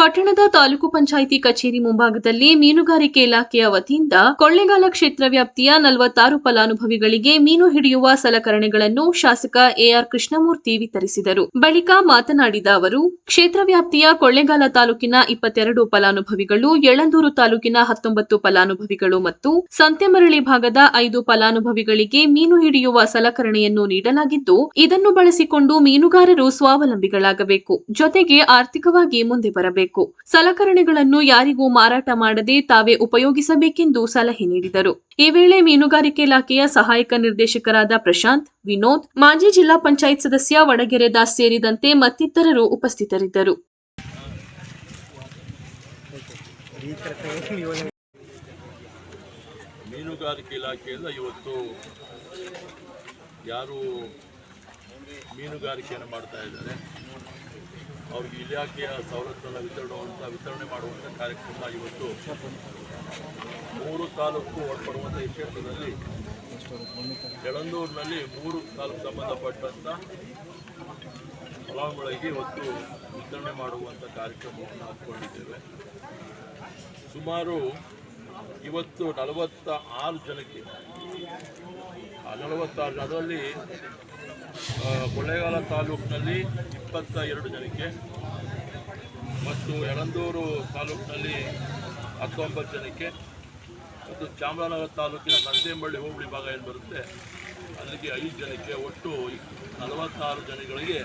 ಪಟ್ಟಣದ ತಾಲೂಕು ಪಂಚಾಯಿತಿ ಕಚೇರಿ ಮುಂಭಾಗದಲ್ಲಿ ಮೀನುಗಾರಿಕೆ ಇಲಾಖೆಯ ವತಿಯಿಂದ ಕೊಳ್ಳೇಗಾಲ ಕ್ಷೇತ್ರ ವ್ಯಾಪ್ತಿಯ ನಲವತ್ತಾರು ಫಲಾನುಭವಿಗಳಿಗೆ ಮೀನು ಹಿಡಿಯುವ ಸಲಕರಣೆಗಳನ್ನು ಶಾಸಕ ಎಆರ್ ಕೃಷ್ಣಮೂರ್ತಿ ವಿತರಿಸಿದರು. ಬಳಿಕ ಮಾತನಾಡಿದ ಅವರು, ಕ್ಷೇತ್ರ ವ್ಯಾಪ್ತಿಯ ಕೊಳ್ಳೇಗಾಲ ತಾಲೂಕಿನ ಇಪ್ಪತ್ತೆರಡು ಫಲಾನುಭವಿಗಳು, ಯಳಂದೂರು ತಾಲೂಕಿನ ಹತ್ತೊಂಬತ್ತು ಫಲಾನುಭವಿಗಳು ಮತ್ತು ಸಂತೆಮರಳಿ ಭಾಗದ ಐದು ಫಲಾನುಭವಿಗಳಿಗೆ ಮೀನು ಹಿಡಿಯುವ ಸಲಕರಣೆಯನ್ನು ನೀಡಲಾಗಿದ್ದು, ಇದನ್ನು ಬಳಸಿಕೊಂಡು ಮೀನುಗಾರರು ಸ್ವಾವಲಂಬಿಗಳಾಗಬೇಕು. ಜೊತೆಗೆ ಆರ್ಥಿಕವಾಗಿ ಮುಂದೆ ಬರಬೇಕು. ಸಲಕರಣೆಗಳನ್ನು ಯಾರಿಗೂ ಮಾರಾಟ ಮಾಡದೆ ತಾವೇ ಉಪಯೋಗಿಸಬೇಕೆಂದು ಸಲಹೆ ನೀಡಿದರು. ಈ ವೇಳೆ ಮೀನುಗಾರಿಕೆ ಇಲಾಖೆಯ ಸಹಾಯಕ ನಿರ್ದೇಶಕರಾದ ಪ್ರಶಾಂತ್, ವಿನೋದ್, ಮಾಜಿ ಜಿಲ್ಲಾ ಪಂಚಾಯತ್ ಸದಸ್ಯ ವಡಗೆರೆ ದಾಸ್ ಸೇರಿದಂತೆ ಮತ್ತಿತರರು ಉಪಸ್ಥಿತರಿದ್ದರು. ಮೀನುಗಾರಿಕೆ ಇಲಾಖೆಯಿಂದ ಇವತ್ತು ಯಾರು ಮೀನುಗಾರಿಕೆಯನ್ನು ಮಾಡ್ತಾ ಇದ್ದಾರೆ? ಅವ್ರಿಗೆ ಇಲಾಖೆಯ ಸವಲತ್ತನ್ನು ವಿತರಣೆ ವಿತರಣೆ ಮಾಡುವಂಥ ಕಾರ್ಯಕ್ರಮ ಇವತ್ತು. ಮೂರು ತಾಲೂಕು ಒಳಪಡುವಂಥ ಕ್ಷೇತ್ರದಲ್ಲಿ ಯಳಂದೂರಿನಲ್ಲಿ ಮೂರು ತಾಲೂಕು ಸಂಬಂಧಪಟ್ಟಂಥ ಫಲಾನುಭವಿಗಳಿಗೆ ಇವತ್ತು ವಿತರಣೆ ಮಾಡುವಂಥ ಕಾರ್ಯಕ್ರಮವನ್ನು ಹಾಕ್ಕೊಂಡಿದ್ದೇವೆ ಸುಮಾರು ಇವತ್ತು ನಲವತ್ತ ಆರು ಜನಕ್ಕೆ ನಲವತ್ತಾರು ಅದರಲ್ಲಿ ಕೊಳ್ಳೇಗಾಲ ತಾಲೂಕಿನಲ್ಲಿ ಇಪ್ಪತ್ತ ಎರಡು ಜನಕ್ಕೆ ಮತ್ತು ಯಳಂದೂರು ತಾಲೂಕಿನಲ್ಲಿ ಹತ್ತೊಂಬತ್ತು ಜನಕ್ಕೆ ಮತ್ತು ಚಾಮರಾಜನಗರ ತಾಲೂಕಿನ ಸಂತೇಂಬಳ್ಳಿ ಹೋಬಳಿ ಭಾಗ ಏನು ಬರುತ್ತೆ, ಅಲ್ಲಿಗೆ ಐದು ಜನಕ್ಕೆ ಒಟ್ಟು ನಲವತ್ತಾರು ಜನಗಳಿಗೆ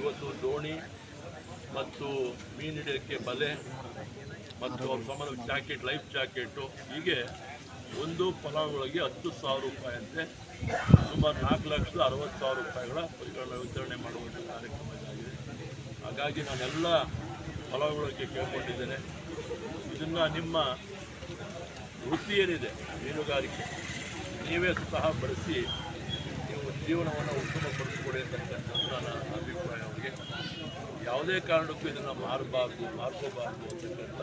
ಇವತ್ತು ದೋಣಿ ಮತ್ತು ಮೀನು ಹಿಡಿಯೋಕ್ಕೆ ಬಲೆ ಮತ್ತು ಅವ್ರ ಸಂಬಂಧ ಜಾಕೆಟ್, ಲೈಫ್ ಜಾಕೆಟು ಹೀಗೆ ಒಂದು ಫಲಗಳಿಗೆ ಹತ್ತು ಸಾವಿರ ರೂಪಾಯಿಯಂತೆ ಸುಮಾರು ನಾಲ್ಕು ಲಕ್ಷದ ಅರವತ್ತು ಸಾವಿರ ರೂಪಾಯಿಗಳ ಪರಿಕರಣ ವಿತರಣೆ ಮಾಡುವಂಥ ಕಾರ್ಯಕ್ರಮ ಇದಾಗಿದೆ ಹಾಗಾಗಿ ನಾನೆಲ್ಲ ಫಲಗಳಿಗೆ ಕೇಳ್ಕೊಂಡಿದ್ದೇನೆ. ಇದನ್ನು ನಿಮ್ಮ ವೃತ್ತಿ ಏನಿದೆ, ಮೀನುಗಾರಿಕೆ, ನೀವೇ ಸ್ವತಃ ಬಳಸಿ ನೀವು ಜೀವನವನ್ನು ಉತ್ತಮಪಡಿಸಿಕೊಡಿ ಅಂತಕ್ಕಂಥದ್ದು ನನ್ನ ಅಭಿಪ್ರಾಯ ಅವರಿಗೆ. ಯಾವುದೇ ಕಾರಣಕ್ಕೂ ಇದನ್ನು ಮಾರಬಾರ್ದು, ಮಾರ್ಕೋಬಾರ್ದು ಅಂತಕ್ಕಂಥ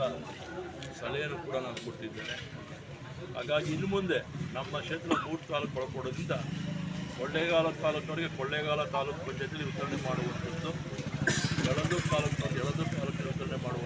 ಸಲಹೆಯನ್ನು ಕೂಡ ನಾನು ಕೊಟ್ಟಿದ್ದೇನೆ. ಹಾಗಾಗಿ ಇನ್ನು ಮುಂದೆ ನಮ್ಮ ಕ್ಷೇತ್ರ ಮೂರು ತಾಲೂಕು ಒಳಪಡೋದ್ರಿಂದ ಕೊಳ್ಳೇಗಾಲ ತಾಲೂಕಿನವರಿಗೆ ಕೊಳ್ಳೇಗಾಲ ತಾಲೂಕು ಪಂಚಾಯತಿಯಲ್ಲಿ ವಿತರಣೆ ಮಾಡುವಂಥದ್ದು, ಯಳಂದೂರು ತಾಲೂಕಿನಲ್ಲಿ ಯಳಂದೂರು ತಾಲೂಕಿನ ವಿತರಣೆ ಮಾಡುವಂಥದ್ದು.